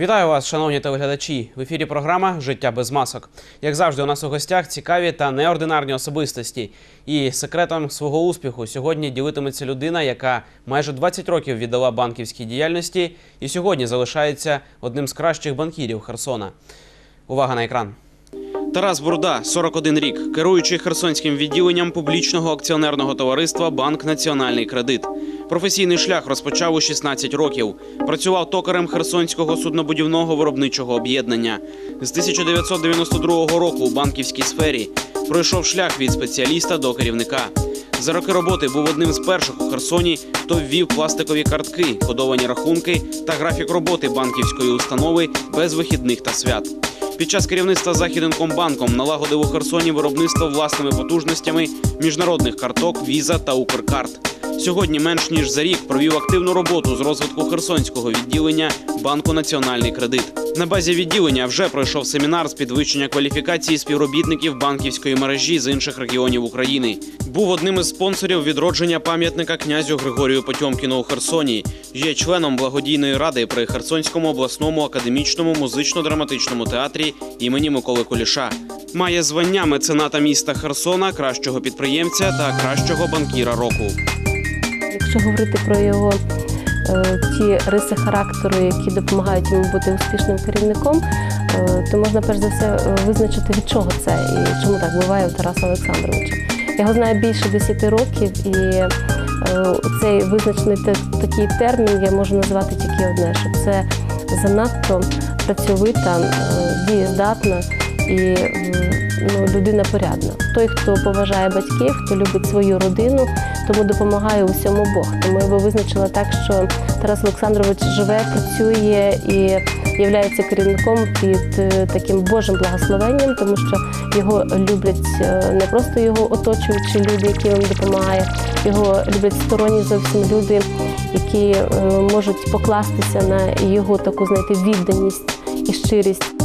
Вітаю вас, шановні телеглядачі. В ефірі програма Життя без масок. Як завжди, у нас у гостях цікаві та неординарні особистості. І секретом свого успіху сьогодні ділитиметься людина, яка майже 20 років віддала банківській діяльності і сьогодні залишається одним з кращих банкірів Херсона. Увага на екран. Тарас Бурда, 41 рік, керуючий Херсонським відділенням публічного акціонерного товариства Банк Національний кредит. Професійний шлях розпочав у 16 років. Працював токарем Херсонського суднобудівного виробничого об'єднання. З 1992 року у банківській сфері пройшов шлях від спеціаліста до керівника. За роки роботи був одним з перших у Херсоні, хто ввів пластикові картки, кодовані рахунки та графік роботи банківської установи без вихідних та свят. Під час керівництва Західинкомбанком налагодив у Херсоні виробництво власними потужностями міжнародних карток Віза та Укркарт. Сьогодні менш ніж за рік провів активну роботу з розвитку херсонського відділення банку Національний кредит. На базі відділення вже пройшов семінар з підвищення кваліфікації співробітників банківської мережі з інших регіонів України. Був одним із спонсорів відродження пам'ятника князю Григорію Потьомкіну у Херсоні. Є членом благодійної ради при Херсонському обласному академічному музично-драматичному театрі імені Миколи Куліша. Має звання мецената міста Херсона, кращого підприємця та кращого банкіра року. Якщо говорити про його е, ті риси характеру, які допомагають йому бути успішним керівником, е, то можна перш за все е, визначити, від чого це і чому так буває у Тараса Олександровича. Я його знаю більше 10 років, і цей визначений такий термін я можу назвати тільки одне, що це занадто працьовита, дієздатна і ну, людина порядна. Той, хто поважає батьків, хто любить свою родину, тому допомагає усьому Бог. Тому я би визначила так, що Тарас Олександрович живе, працює і є керівником під е, таким Божим благословенням, тому що його люблять е, не просто його оточуючі люди, які їм допомагають, його люблять сторонні зовсім люди, які е, можуть покластися на його таку знаєте, відданість і щирість.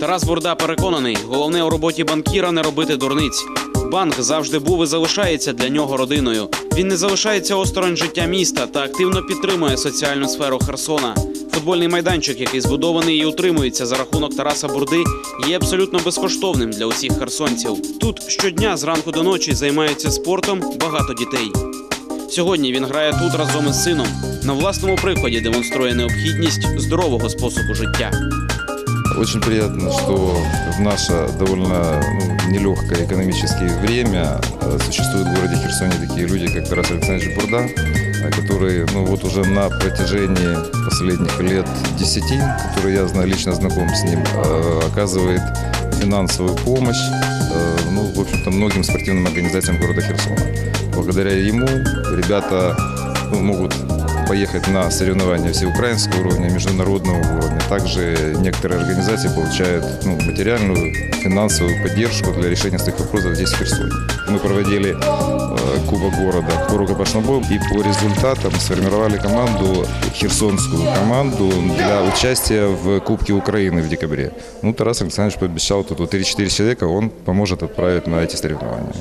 Тарас Бурда переконаний, головне у роботі банкіра не робити дурниць. Банк завжди був і залишається для нього родиною. Він не залишається осторонь життя міста та активно підтримує соціальну сферу Херсона. Футбольний майданчик, який збудований і утримується за рахунок Тараса Бурди, є абсолютно безкоштовним для усіх херсонців. Тут щодня зранку до ночі займаються спортом багато дітей. Сьогодні він грає тут разом із сином. На власному прикладі демонструє необхідність здорового способу життя. Очень приятно, что в наше довольно ну, нелегкое экономическое время э, существуют в городе Херсоне такие люди, как Тарас Александрович Бурда, э, который ну, вот уже на протяжении последних лет 10, который я знаю, лично знаком с ним, э, оказывает финансовую помощь ну, в общем-то, многим спортивным организациям города Херсона. Благодаря ему ребята ну, могут поехать на соревнования всеукраинского уровня, международного уровня. Также некоторые организации получают ну, материальную, финансовую поддержку для решения своих вопросов здесь, в Херсоне. Мы проводили э, Кубок города по рукопашному бою и по результатам сформировали команду, херсонскую команду для участия в Кубке Украины в декабре. Ну, Тарас Александрович пообещал, тут вот 3-4 человека он поможет отправить на эти соревнования.